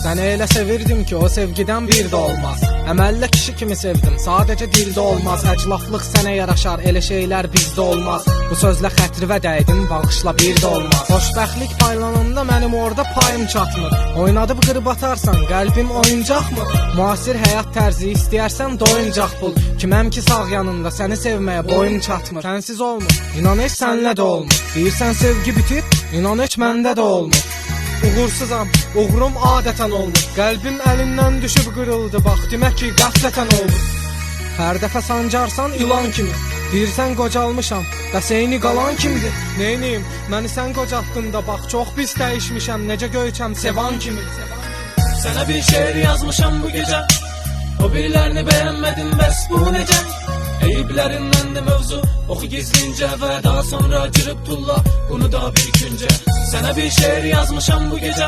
Səni elə sevirdim ki, o sevgidən bir də olmaz. Əməllə kişi kimi sevdim, sadəcə dildə olmaz. Əclaflıq sənə yaraşar, elə şeylər bizdə olmaz. Bu sözlə xətrivə dəydin, bağışla bir də olmaz. Xoşbəxtlik paylananda mənim orada payım çatmır. Oynadıb qırıb atarsan, qəlbim oyuncaqmı? Müasir həyat tərzi istəyərsən doyuncaq bul. Kiməm ki sağ yanında səni sevməyə boyum çatmır. Sənsiz olmur, inan heç sənlə də olmur. Deyirsən sevgi bitir, inan heç məndə də olmur. Uğursuzam, uğurum adətən olmur. Qəlbim əlindən düşüb qırıldı, bax demək ki, qəflətən oldu. Hər dəfə sancarsan ilan kimi. Deyirsən qocalmışam, bəs eyni qalan kimdir? Neyniyim? Məni sən qocaltdın da bax, çox pis dəyişmişəm, necə göyçəm sevan kimi. Sana bir şiir yazmışam bu gece O birilerini beğenmedim bes bu nece Eyüplerinden de mevzu. Oku gizlince ve daha sonra cırıp tulla. Bunu da bir günce Sana bir şiir yazmışam bu gece